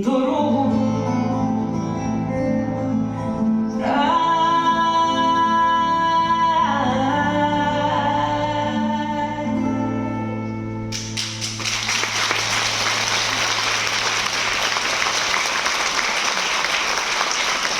дорогу.